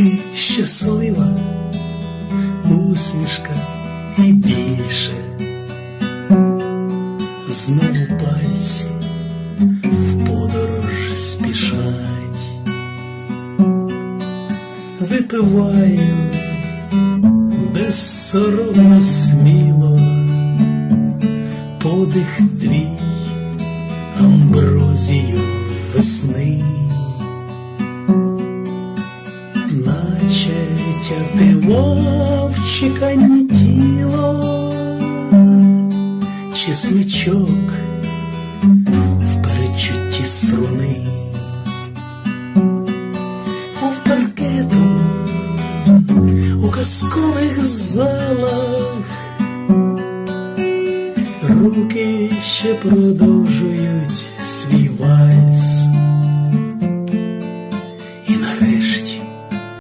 ти щаслива, усмішка і більше, знову пальці в подорож спішать, випиваю безсоромно сміло, подих твій амброзію весни. Наче тягнемо в чеканні тіло, чи смичок в передчутті струни, мов паркетом у казкових залах, руки ще продовжують